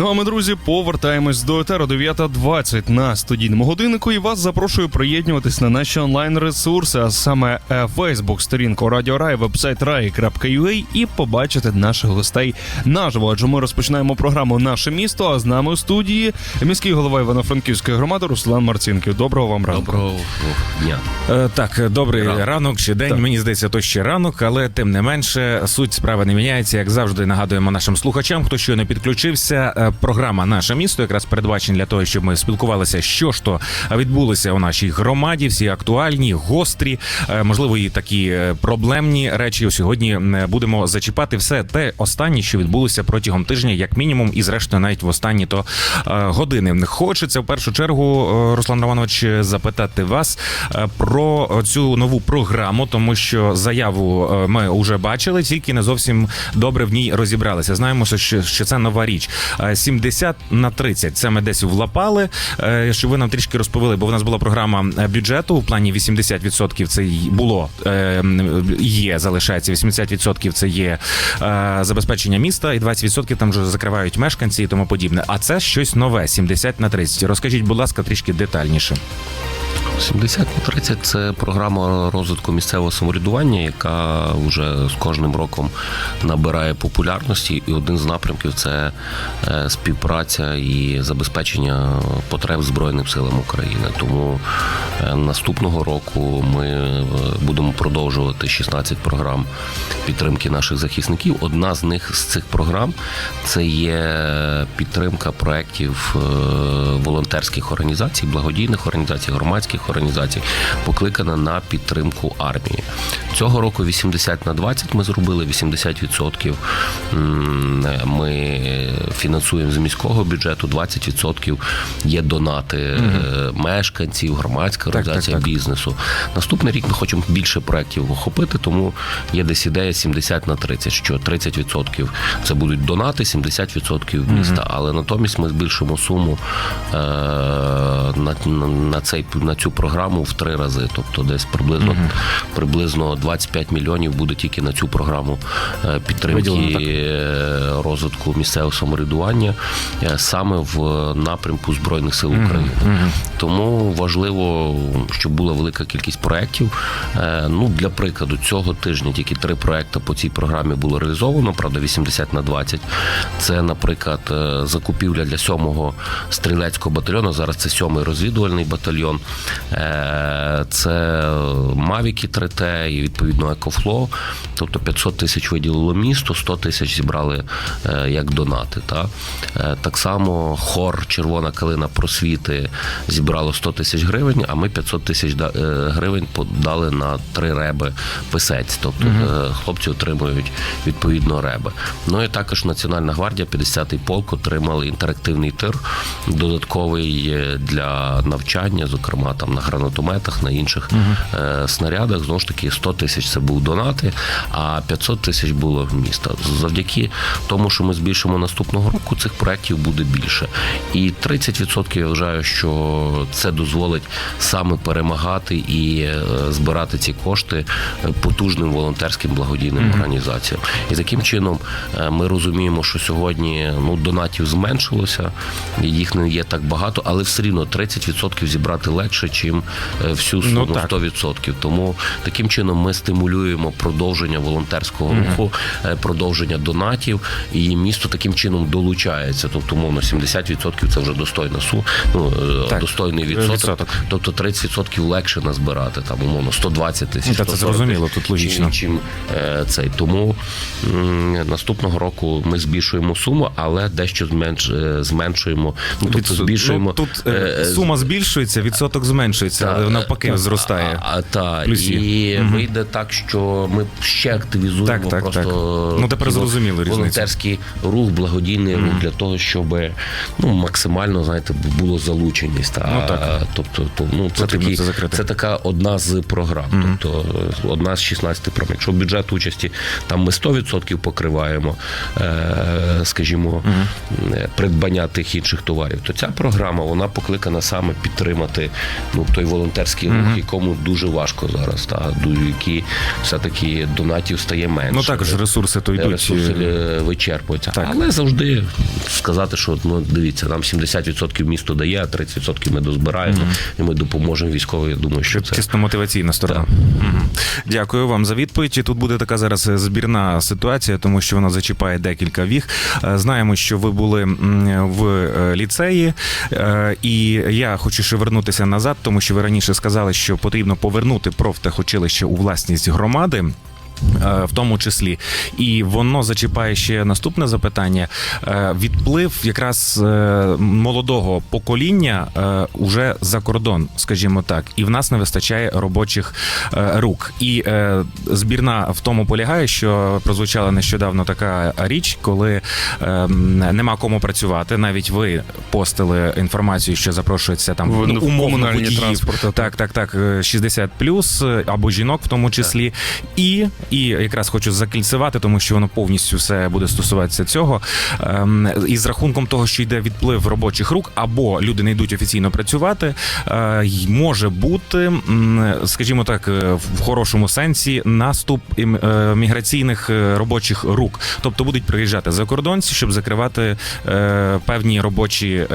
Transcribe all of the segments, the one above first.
Ну а ми, друзі, повертаємось до етеру 9.20 на студійному годиннику. І вас запрошую приєднуватись на наші онлайн ресурси, а саме е, Facebook, сторінку Радіо Рай, вебсайт rai.ua і побачити наших гостей наживо. Адже ми розпочинаємо програму Наше місто. А з нами у студії міський голова Івано-Франківської громади Руслан Марцінків. Доброго вам ранку. Доброго дня. Е, Так, добрий Ранок. ранок, чи день. Так. Мені здається, то ще ранок, але тим не менше суть справи не міняється. Як завжди, нагадуємо нашим слухачам, хто щойно підключився. Програма Наше місто якраз передбачена для того, щоб ми спілкувалися, що ж то відбулося у нашій громаді. Всі актуальні, гострі, е, можливо, і такі е, проблемні речі. Сьогодні е, будемо зачіпати все те останнє, що відбулося протягом тижня, як мінімум, і зрештою навіть в останні то години. Хочеться в першу чергу, Руслан Романович, запитати вас про цю нову програму, тому що заяву ми вже бачили, тільки не зовсім добре в ній розібралися. Знаємо, що це нова річ. Е, 70 на 30. Це ми десь влапали. Е, Щоб ви нам трішки розповіли, бо в нас була програма е, бюджету в плані 80% це було е, є, залишається 80% це є забезпечення міста, і 20% там вже закривають мешканці і тому подібне. А це щось нове, 70 на 30. Розкажіть, будь ласка, трішки детальніше. 70 на 30 – це програма розвитку місцевого самоврядування, яка вже з кожним роком набирає популярності. І один з напрямків це е, співпраця і забезпечення потреб Збройним силам України. Тому е, наступного року ми е, будемо продовжувати 16 програм підтримки наших захисників. Одна з них з цих програм це є підтримка проєктів волонтерських організацій, благодійних організацій, громадських організацій, покликана на підтримку армії. Цього року 80 на 20 ми зробили 80% ми фінансуємо з міського бюджету, 20% є донати е, мешканців, громадська так, організація так. бізнесу. Наступний рік ми хочемо більше проєктів охопити, тому є десь ідея 70 на 30, що 30% це будуть донати, 70% міста. Але натомість ми збільшимо суму е, на, на, на, цей, на цю програму в три рази. Тобто десь приблизно, приблизно 25 мільйонів буде тільки на цю програму е, підтримки Виділено, е, розвитку місцевого самоврядування е, саме в напрямку Збройних сил України. Тому важливо, щоб була велика кількість проєктів. Ну, для прикладу, цього тижня тільки три проекти по цій програмі було реалізовано, правда, 80 на 20. Це, наприклад, закупівля для сьомого стрілецького батальйону. Зараз це сьомий розвідувальний батальйон. Е, Це Mavic 3T і відповідно Екофло. Тобто 500 тисяч виділило місто, 100 тисяч зібрали е, як донати. Та? Е, Так само хор Червона калина просвіти зібрало 100 тисяч гривень, а ми 500 тисяч е, гривень подали на три реби писець. Тобто е, хлопці отримують відповідно реби. Ну і також Національна гвардія, 50-й полк отримали інтерактивний тир, додатковий для навчання, зокрема там на гранатометах, на інших е, снарядах. Знову ж таки, 100 тисяч це був донати, а 500 тисяч було в міста. Завдяки тому, що ми збільшимо наступного року, цих проєктів буде більше. І 30% я вважаю, що це дозволить саме перемагати і е, збирати ці кошти потужним волонтерським благодійним організаціям. І таким чином е, ми розуміємо, що сьогодні ну донатів зменшилося, їх не є так багато, але все рівно 30% зібрати легше, чим е, всю суму Ну, так. 100%. Тому таким чином ми стимулюємо продовження волонтерського руху, е, продовження донатів, і місто таким чином долучається. Тобто, умовно, 70% це вже достойна су, ну, е, Так, достойний відсоток. відсоток. Тобто 30% легше назбирати, там, умовно, 120 тисяч. Ну, та це зрозуміло, тут логічно. Чим, чим е, цей. Тому наступного року ми збільшуємо суму, але дещо зменш, е, зменшуємо, ну, тобто Відсо- збільшуємо. Ну, тут е, е, сума збільшується, відсоток зменшується, та, але навпаки та, зростає. А, та, Плюсі. і вийде так, що ми ще активізуємо Так, так, просто так. Ну, тепер різницю. волонтерський рух, благодійний рух для того, щоб ну, максимально знаєте, було залученість. Та, Ну, так. Тобто, то, ну, це, такі, це це така одна з програм. Тобто е, одна з 16 програм. Якщо бюджет участі там ми 100% покриваємо, е, скажімо, е, придбання тих інших товарів, то ця програма вона покликана саме підтримати ну, той волонтерський рух, якому дуже важко зараз, та, які все-таки донатів апаратів стає менше. Ну також ресурси то йдуть. ресурси е, е, вичерпуються. Так. Але завжди сказати, що ну дивіться, нам 70% місто дає, а 30% ми дозбираємо і ми допоможемо військовим. Я думаю, що це Чисто мотиваційна сторона. Мгм. Дякую вам за відповідь. І тут буде така зараз збірна ситуація, тому що вона зачіпає декілька віг. Е, Знаємо, що ви були в ліцеї, і я хочу ще вернутися назад, тому що ви раніше сказали, що потрібно повернути профтехучилище у власність громади. Е, В тому числі, і воно зачіпає ще наступне запитання: Е, відплив якраз е, молодого покоління уже за кордон, скажімо так, і в нас не вистачає робочих рук. І збірна в тому полягає, що прозвучала нещодавно така річ, коли е, нема кому працювати. Навіть ви постили інформацію, що запрошується там В- ну, в умовно водіїв. транспорти, Так, так, так, е, 60 плюс або жінок в тому числі. І, і якраз хочу закільцевати, тому що воно повністю все буде стосуватися цього. Ем, І з рахунком того, що йде відплив робочих рук, або люди не йдуть офіційно працювати, е, може бути, скажімо так, е, в хорошому сенсі наступ е, міграційних робочих рук. Тобто будуть приїжджати закордонці, щоб закривати певні робочі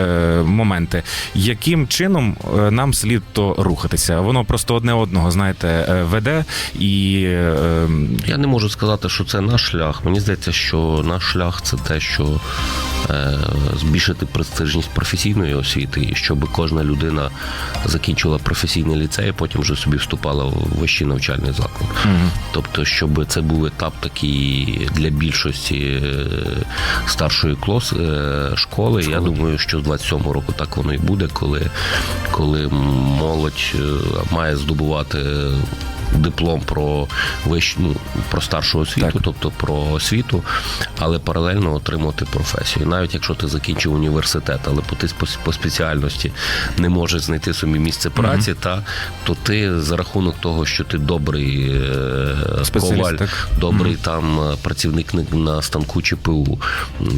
моменти. Яким чином нам слід то рухатися? Воно просто одне одного, знаєте, веде і Я не можу сказати, що це наш шлях. Мені здається, що наш шлях це те, що е, збільшити престижність професійної освіти, і щоб кожна людина закінчила професійний ліцей, а потім вже собі вступала в вищий навчальний заклад. Тобто, щоб це був етап такий для більшості е, старшої клас е, школи. Я думаю, що з 27-го року так воно і буде, коли, коли молодь має здобувати диплом про вищ, ну, про старшу освіту, Так. тобто про освіту, але паралельно отримувати професію. Навіть якщо ти закінчив університет, але по ти по, спеціальності не можеш знайти собі місце праці, та то ти за рахунок того, що ти добрий е, Спеціаліст, коваль, так. добрий там е, працівник на- станку ЧПУ.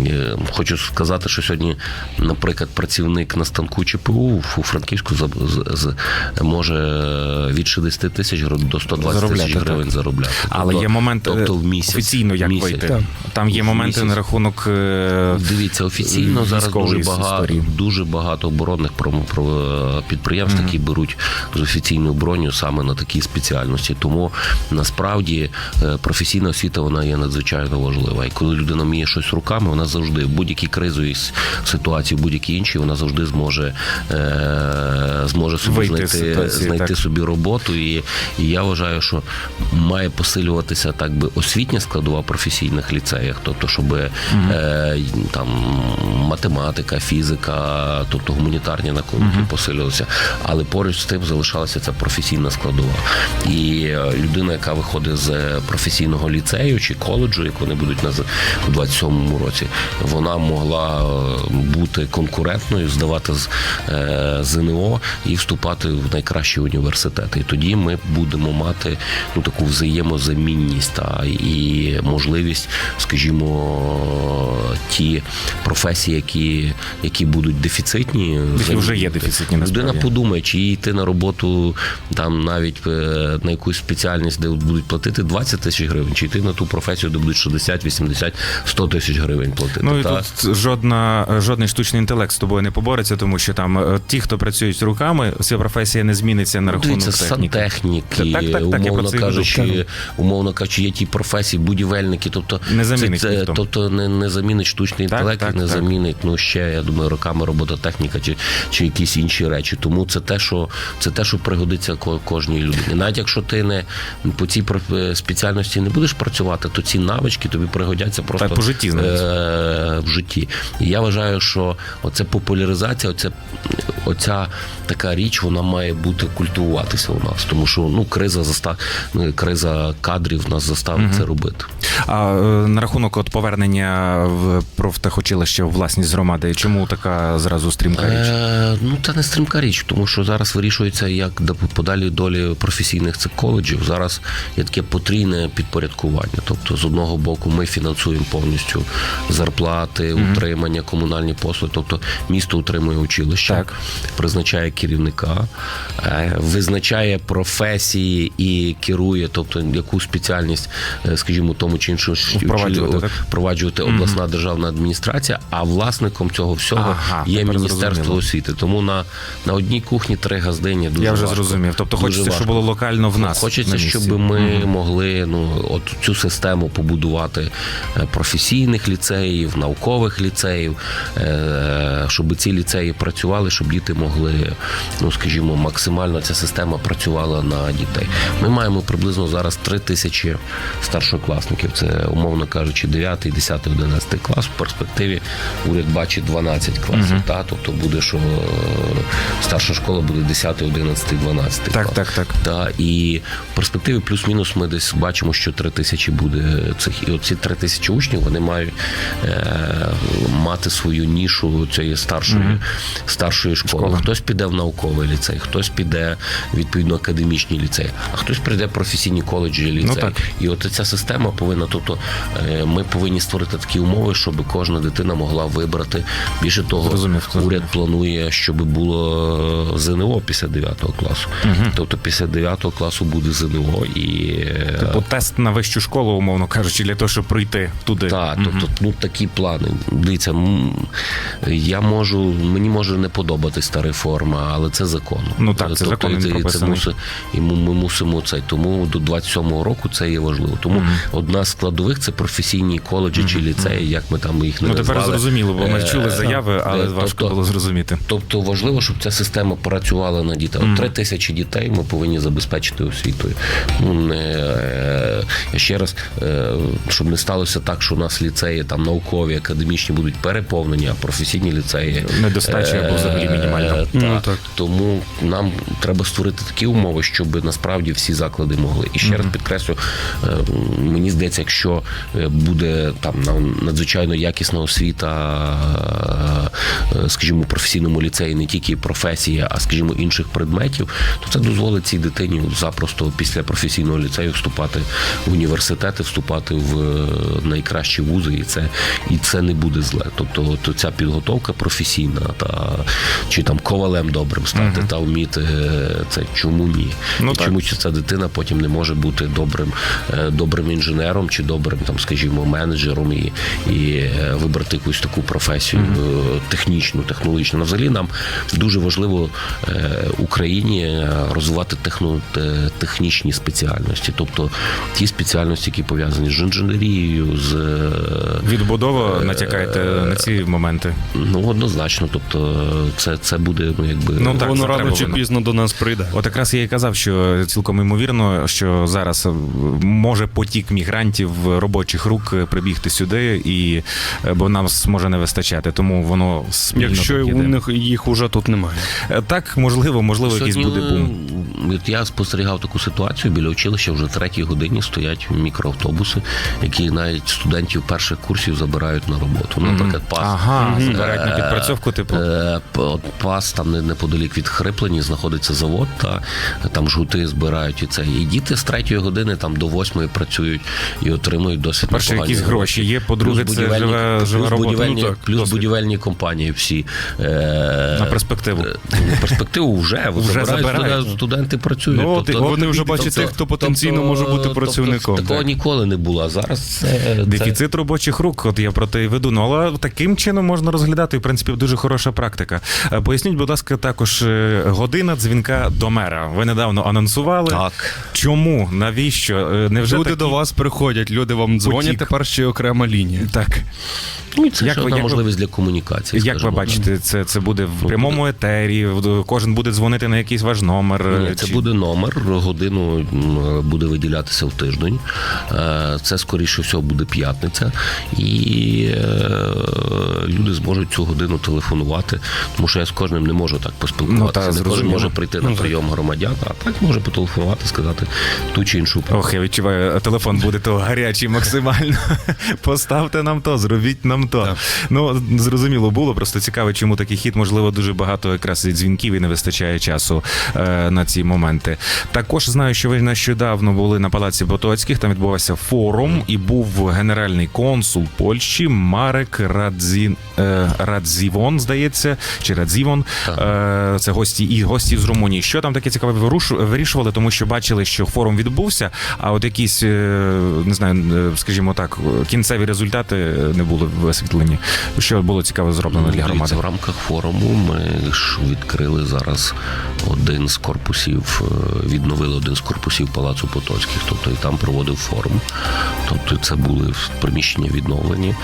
Е, Хочу сказати, що сьогодні, наприклад, працівник на станку ЧПУ у Франківську може від 60 тисяч до 120 тисяч гривень так. заробляти. але Тобто- є моменти тобто в місяць. офіційно як Місяць. вийти. Так. Там є моменти на рахунок е, Дивіться, офіційно зараз дуже багато історії. дуже багато оборонних про, про підприємств, які беруть з офіційною броню саме на такі спеціальності. Тому насправді е, професійна освіта вона є надзвичайно важлива. І коли людина вміє щось руками, вона завжди в будь-якій кризовій ситуації, в будь-якій іншій, вона завжди зможе е, зможе собі Вийти знайти, ситуації, знайти так. собі роботу. І, і я вважаю, що має посилюватися так би освітня складова в професійних ліцеях, тобто, щоб е, там математика, фізика, тобто гуманітарні науки посилювалися. Але поруч з тим залишалася ця професійна складова. І е, людина, яка виходить з професійного ліцею чи коледжу, як вони будуть наз... у 27-му році, вона могла е, бути конкурентною, здавати з е, ЗНО і вступати в найкращі університети. І тоді ми будемо мати ну таку взаємозамінність та і можливість, скажімо, ті професії, які, які будуть дефіцитні, Які вже є дефіцитні, Людина подумає, чи їй йти на роботу там навіть е, на якусь спеціальність, де будуть платити 20 тисяч гривень, чи йти на ту професію, де будуть 60, 80, 100 тисяч гривень платити. Ну і Та- тут жодна жодний штучний інтелект з тобою не побореться, тому що там е, ті, хто працюють руками, ця професія не зміниться на рахунок Дивіться, техніки. сантехніки, Так, так, так, я про умовно це кажучи, умовно кажучи, є ті професії, будівельники, тобто Не замінить це, це, ніхто. тобто не, не замінить штучний Так, інтелект, так, не так. замінить ну ще я думаю, роками робототехніка чи, чи якісь інші речі. Тому це те, що це те, що пригодиться кожній людині. Навіть якщо ти не по цій спеціальності не будеш працювати, то ці навички тобі пригодяться просто Так, по житті, е, в житті. І я вважаю, що оце популяризація, оце, оця така річ, вона має бути культивуватися у нас, тому що ну криза заста... ну, криза кадрів нас заставить це робити. А е, на рахунок от повернення в профтехучилище в власність громади, чому така зразу стрімка річ? Е, ну та не стрімка річ, тому що зараз вирішується, як подалі долі професійних цих коледжів. Зараз є таке потрійне підпорядкування. Тобто, з одного боку, ми фінансуємо повністю зарплати, утримання, комунальні послуги. Тобто місто утримує училище. Так. призначає керівника, е, визначає професії і керує, тобто яку спеціальність, е, скажімо, тому чи іншому Впроваджувати, чи- так? впроваджувати обласна державна адміністрація, а власником цього всього Ага, є Міністерство зрозуміло. освіти. Тому на, на одній кухні три газдині дуже Я вже важко. зрозумів. Тобто Дуже хочеться, щоб було локально в нас. Хочеться, щоб ми могли ну от цю систему побудувати е, професійних ліцеїв, наукових ліцеїв, е, щоб ці ліцеї працювали, щоб діти могли, ну скажімо, максимально ця система працювала на дітей. Ми маємо приблизно зараз три тисячі старшокласників. Це умовно кажучи, 9, 10, 11 клас. В перспективі уряд бачить 12 класів. Та тобто буде, що е, старша школа буде 10, 11, 12 Так, клас. так, так. Та і в перспективі плюс-мінус ми десь бачимо, що три тисячі буде цих. І оці три тисячі учнів вони мають е, мати свою нішу цієї старшої, старшої школи. Школа. Хтось піде в науковий ліцей, хтось піде відповідно академічний ліцей, а хтось прийде в професійні коледжі і ліцей. Ну, так. І от ця система повинна, тобто е, ми повинні створити такі умови, щоб кожна дитина могла вибрати. Більше того, зрозумів. уряд планує, щоб було ЗНО після 9 класу. Тобто після 9 класу буде ЗНО і е, Типу тест на вищу школу, умовно кажучи, для того, щоб пройти туди. так, тобто ну такі плани. Дивіться, я можу, мені може не подобатись та реформа, але це закон. Ну так, це закон, він це, прописаний. муси, і ми, ми мусимо це. Тому до 27-го року це є важливо. Тому одна з складових це професійні коледжі чи ліцеї, як ми там їх не Ну тепер зрозуміло, бо ми Е, чули заяви, але тобто, важко було зрозуміти. Тобто важливо, щоб ця система працювала на дітей. Три тисячі дітей ми повинні забезпечити освітою. Ну не е, ще раз, е, щоб не сталося так, що у нас ліцеї там наукові, академічні будуть переповнені, а професійні ліцеї Недостача або взагалі мінімальна. Е, Ну, так. Тому нам треба створити такі умови, щоб насправді всі заклади могли. І ще раз підкреслю, е, мені здається, якщо буде там на- надзвичайно якісна освіта, скажімо, професійному ліцеї не тільки професія, а скажімо, інших предметів, то це дозволить цій дитині запросто після професійного ліцею вступати в університети, вступати в е, найкращі вузи, і це і це не буде зле. Тобто, то ця підготовка професійна та чи там ковалем добрим стати та вміти е, це чому ні? Ну, і так. чому ця дитина потім не може бути добрим, е, добрим інженером чи добрим, там, скажімо, менеджером і, і вибрати якусь таку професію е, технічну, технологічну. Ну, Взагалі нам дуже важливо Україні розвивати техно, технічні спеціальності, тобто ті спеціальності, які пов'язані з інженерією, з е, Відбудова натякаєте на ці моменти. ну однозначно, тобто е, це, це буде ну якби Ну, так, Воно рано чи пізно до нас прийде. От якраз я і казав, що цілком ймовірно, що зараз е, може потік мігрантів робочих рук е, прибігти сюди, і е, бо нам може не вистачати, тому воно спільно Якщо так у них їх уже тут немає. Е, так можливо, можливо, якийсь буде бум. От я спостерігав таку ситуацію біля училища вже третій годині стоять мікроавтобуси, які навіть студентів перших курсів забирають на роботу. Ну, Наприклад, пас. Ага, Е, збирають на підпрацьовку, типу. е, от пас там неподалік від Хриплені знаходиться завод, та там жгути збирають і це. І діти з третьої години там до восьмої працюють і отримують досить непогані якісь гроші є, по-друге, це жива плюс робота. будівельні, Ну, так, плюс будівельні компанії всі. Е, На перспективу. е, на перспективу вже, Вже забирають, забирають. студенти- працюють. Ну, от вони вже бачать тих, хто потенційно може бути працівником. Тобто, такого Так. ніколи не було. А зараз це, це Дефіцит робочих рук, от я про те і веду. Ну але таким чином можна розглядати, і в принципі, дуже хороша практика. Е, Поясніть, будь ласка, також е, година дзвінка до мера. Ви недавно анонсували. так. Чому? Навіщо? Е, Невже Люди такі- до вас приходять, люди вам дзвонять, Потік. тепер ще окрема лінія. Так. Ну, це Як ще ви- одна як ви- можливість для комунікації. Як ви бачите, це, це буде в Ну, прямому етері, кожен буде дзвонити на якийсь ваш номер. Ні, е, це чи- буде номер, годину буде виділятися в тиждень. Е, Це скоріше всього буде п'ятниця, і е, люди зможуть цю годину телефонувати, тому що я з кожним не можу так Ну, поспілкуватися. та, не кожен може прийти на Ну, прийом громадян, а так може потелефонувати, сказати, ту чи іншу Ох, я відчуваю, телефон буде то гарячий максимально. Поставте нам то, зробіть нам то. Так. Ну зрозуміло було. Просто цікаво, чому такий хід, можливо, дуже багато якраз і дзвінків і не вистачає часу е, на ці моменти. Також знаю, що ви нещодавно були на палаці Потоцьких. Там відбувався форум, і був генеральний консул Польщі Марек Радзін е, Радзівон, здається, чи Радзівон. Е, це гості і гості з Румунії. Що там таке цікаве вирішували, тому що бачили, що форум відбувся, а от якісь е, не знаю, скажімо так, кінцеві результати не були висвітлені. Що було цікаво зроблено для Ну, громади. в рамках форуму ми ж відкрили зараз один з корпусів, відновили один з корпусів Палацу Потоцьких, тобто і там проводив форум. Тобто це були приміщення відновлені,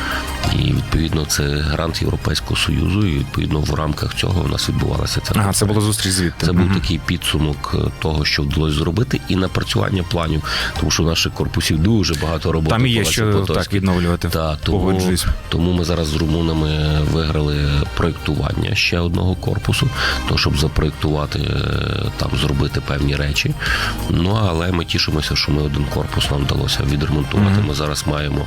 і відповідно це грант Європейського Союзу, і відповідно в рамках цього у нас відбувалася ця Ага, це була зустріч звідти. це був Мгм. такий підсумок е, того, що вдалося зробити, і напрацювання планів, тому що в наших корпусів дуже багато роботи. Там і є що Потоцьких. так відновлювати. Так, тому, тому ми зараз з румунами виграли проєктування ще одного корпусу, то щоб запроєктувати е, там, зробити певні речі. Ну але ми тішимося, що ми один корпус нам вдалося відремонтувати. Ми зараз маємо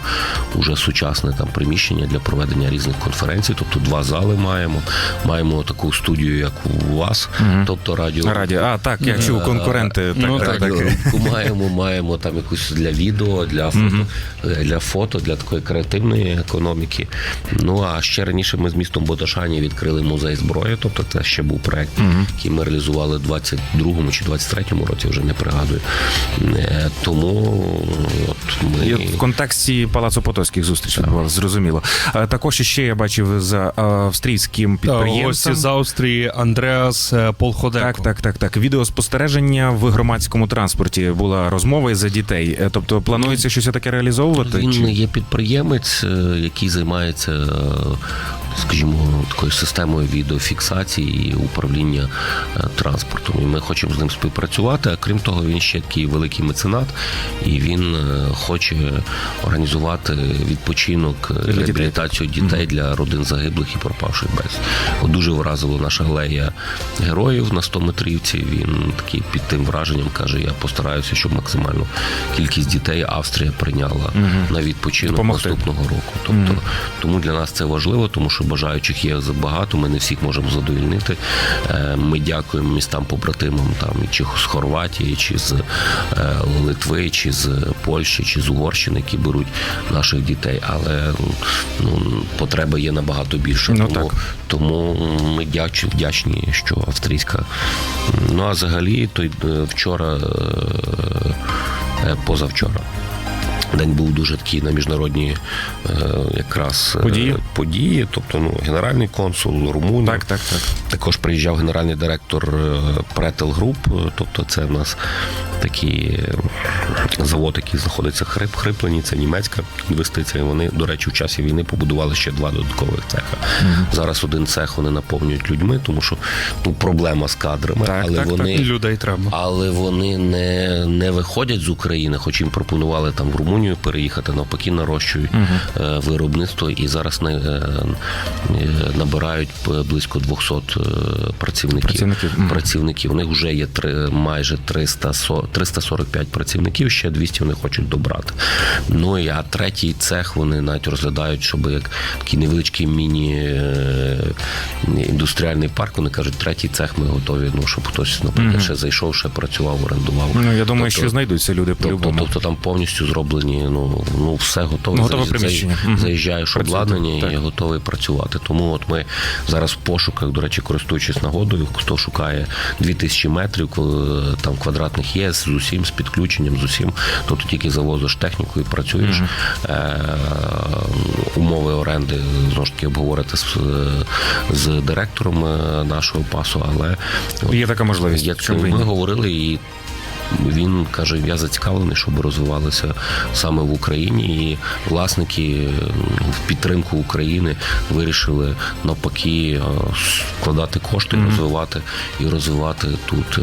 уже сучасне там приміщення для проведення різних конференцій, тобто два зали маємо. Маємо таку студію, як у вас, тобто радіо. Раді. А, так, я чув конкуренти. Так, ну, так, так. Маємо, маємо там якусь для відео, для фото, для фото, для такої креативної економіки. Ну а ще раніше ми з містом Бодашані відкрили музей зброї. Тобто це ще був проект, який ми реалізували в 22-му чи 23-му році, вже не пригадую. Е, Тому от ми І В контексті Палацу Потоцьких зустріч відбувалася, зрозуміло. Також ще я бачив за австрійським Та, Гості з Австрії Андреас е, Полходенко. Так, так, так, так. Відеоспостереження в громадському транспорті була розмова за дітей. Е, Тобто планується щось таке реалізовувати? Він чи- є підприємець, е, який займається, е, скажімо, такою системою відеофіксації і управління е, транспортом. І ми хочемо з ним співпрацювати. А крім того, він ще такий великий меценат, і він е, хоче організувати відпочинок, е, реабілітацію дітей для родин загиблих і пропавших без. Дуже вразило наша алея героїв на 100 метрівці. Він такий під тим враженням каже: я постараюся, щоб максимальну кількість дітей Австрія прийняла на відпочинок Допомогти. наступного року. Тобто тому для нас це важливо, тому що бажаючих є забагато. Ми не всіх можемо задовільнити. Е, Ми дякуємо містам побратимам там чи з Хорватії, чи з е, Литви, чи з Польщі, чи з Угорщини, які беруть наших дітей. Але ну потреба є набагато більше. Ну, тому, так. тому ми дячні, вдячні, що австрійська. Ну а взагалі, той е, вчора, позавчора. День був дуже такий на міжнародні е, якраз е, Події? події. Тобто, ну, генеральний консул Румунії. Так, так, так. Також приїжджав генеральний директор Претел Груп, тобто це в нас такий е, завод, який знаходиться Хрип, Хриплені, це німецька інвестиція. Вони, до речі, в часі війни побудували ще два додаткових цеха. Зараз один цех вони наповнюють людьми, тому що ну, проблема з кадрами, Так, але так, так. вони. Людей треба. Але вони не, не виходять з України, хоч їм пропонували там в Румунію переїхати, навпаки, нарощують е, виробництво і зараз не, е, набирають близько 200 е, працівників. Працівників, мгм. Працівників. У них вже є три, майже 300, со- 345 працівників, ще 200 вони хочуть добрати. Ну і а третій цех вони навіть розглядають, щоб як такий невеличкий міні-індустріальний парк. Вони кажуть, третій цех ми готові. Ну щоб хтось, наприклад, ще зайшов, ще працював, орендував. Ну, я думаю, Тобто- що знайдуться люди Тобто, по-любому. тобто там повністю зроблені, ну, ну все готове. Ну, готове приміщення. заїж- Мгм. Заїжджаєш обладнання Так. і готовий працювати. Тому от ми зараз в пошуках, до речі, користуючись нагодою, хто шукає 2000 метрів там квадратних є з усім, з підключенням, з усім. Тобто тільки завозиш техніку і працюєш. Е, умови оренди знову ж таки обговорити з, з директором е, нашого пасу, але от Є така можливість. як ми говорили, і він каже: я зацікавлений, щоб розвивалося саме в Україні. І власники в підтримку України вирішили навпаки е, вкладати кошти, розвивати і розвивати тут е,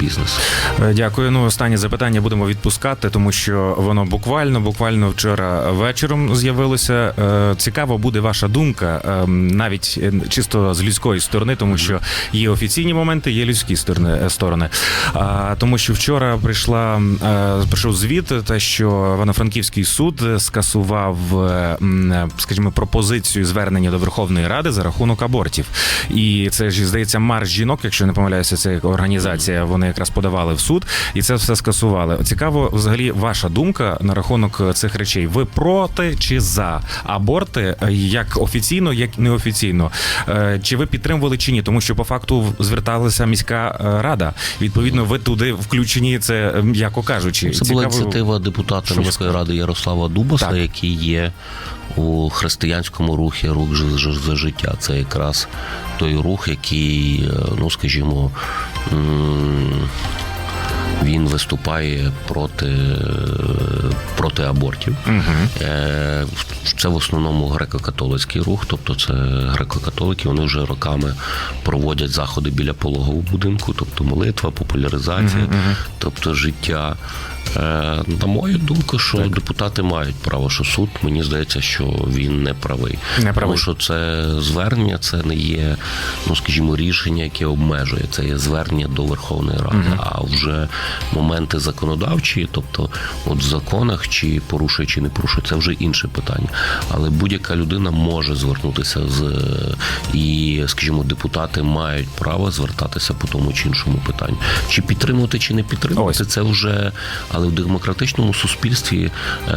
бізнес. Е, Дякую. Ну, останнє запитання будемо відпускати, тому що воно буквально, буквально вчора вечором з'явилося. Е, Цікаво буде ваша думка, е, навіть е, чисто з людської сторони, тому що є офіційні моменти, є людські сторони. е, сторони. Тому що вчора прийшла е, прийшов звіт, те, що Івано-Франківський суд скасував, е, е, скажімо, пропозицію звернення до Верховної Ради за рахунок абортів. І це ж здається марш жінок, якщо не помиляюся, це організація. Вони якраз подавали в суд, і це все скасували. Цікаво, взагалі, ваша думка на рахунок цих речей. Ви проти чи за аборти, як офіційно, як неофіційно? Чи ви підтримували чи ні? Тому що по факту зверталася міська рада. Відповідно, ви туди включені. Це м'яко кажучи. Це була Цікаво- ініціатива депутата міської ради Ярослава Дубаса, Так. який є у християнському рухі рух за життя. Це якраз той рух, який, е, ну скажімо, м, він виступає проти, проти абортів. Угу. Це в основному греко-католицький рух, тобто це греко-католики, вони вже роками проводять заходи біля пологового будинку, тобто молитва, популяризація, тобто життя. Е, На мою думку, що депутати мають право, що суд, мені здається, що він не правий. Не правий. Тому що це звернення, це не є, ну скажімо, рішення, яке обмежує. Це є звернення до Верховної Ради. А вже моменти законодавчі, тобто от в законах, чи порушує, чи не порушує, це вже інше питання. Але будь-яка людина може звернутися з і, скажімо, депутати мають право звертатися по тому чи іншому питанню. Чи підтримувати, чи не підтримувати, Ось. це вже, але в демократичному суспільстві е,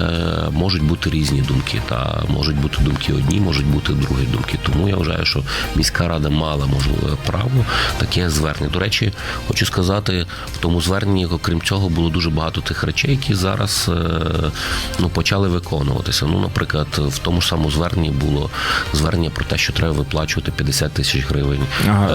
можуть бути різні думки. Та можуть бути думки одні, можуть бути другі думки. Тому я вважаю, що міська рада мала можливе право таке звернення. До речі, хочу сказати, в тому зверненні, окрім цього, було дуже багато тих речей, які зараз е, ну почали виконуватися. Ну, наприклад, в тому ж самому зверненні було звернення про те, що треба виплачувати 50 тисяч гривень Ага,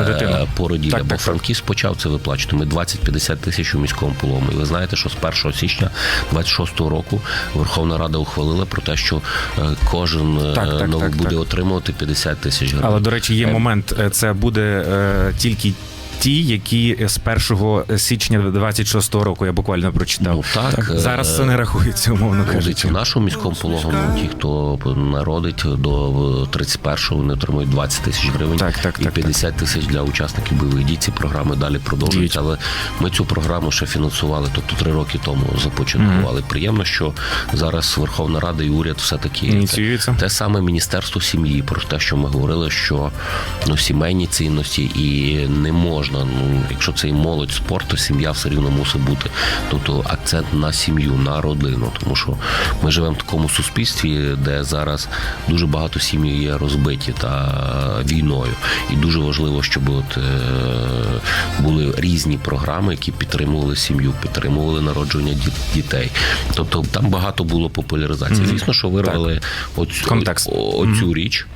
е, дитину. Бо так. Франківськ почав це виплачувати. Ми 20-50 тисяч у міському полому. І ви знаєте, що з 1 січня 26 року Верховна Рада ухвалила про те, що е, кожен е, Так, так, новий так, буде так. отримувати 50 тисяч гривень. Але до речі, є момент. е, Це буде е, тільки. Ті, які з 1 січня 26-го року я буквально прочитав. Ну, так, е, зараз це не рахується, умовно кажучи. в нашому міському пологовому ті, хто народить до 31-го, вони отримують 20 тисяч гривень Так, так, і так, 50 тисяч для учасників бойових дій. Ці програми далі продовжуються. Але ми цю програму ще фінансували, тобто три роки тому започаткували. Приємно, що зараз Верховна Рада і уряд все таки Ініціюється. те саме міністерство сім'ї, про те, що ми говорили, що ну сімейні цінності і не можна. Ну якщо це і молодь спорт, то сім'я все рівно мусить бути. Тобто акцент на сім'ю, на родину, тому що ми живемо в такому суспільстві, де зараз дуже багато сім'ї є розбиті та війною, і дуже важливо, щоб от е, були різні програми, які підтримували сім'ю, підтримували народження діт- дітей. Тобто там багато було популяризації. Звісно, що вирвали оцю, оцю річ.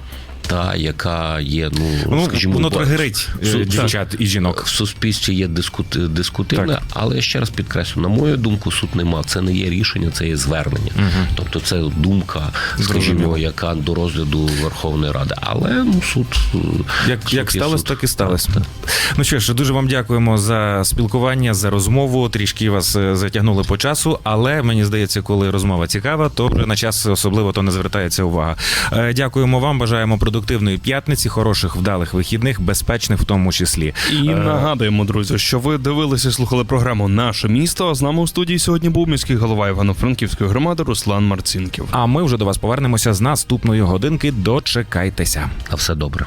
Та яка є, ну, Ну, скажімо, воно тригерить е, дівчат і жінок. в суспільстві є дискут, дискутивне, Так. але я ще раз підкреслю, на мою думку, суд не мав. Це не є рішення, це є звернення. Тобто це думка, скажімо, Зрозуміло. яка до розгляду Верховної Ради. Але ну суд е, Як, суд як сталося, суд. так і сталося. Так, Ну що ж, дуже вам дякуємо за спілкування, за розмову. Трішки вас е, затягнули по часу, але мені здається, коли розмова цікава, то вже на час особливо то не звертається увага. Дякуємо вам, бажаємо продуктивної п'ятниці, хороших вдалих вихідних, безпечних в тому числі. І Е, нагадуємо, друзі, що ви дивилися і слухали програму Наше місто. А з нами у студії сьогодні був міський голова Івано-Франківської громади Руслан Марцінків. А ми вже до вас повернемося з наступної годинки. Дочекайтеся. А все добре.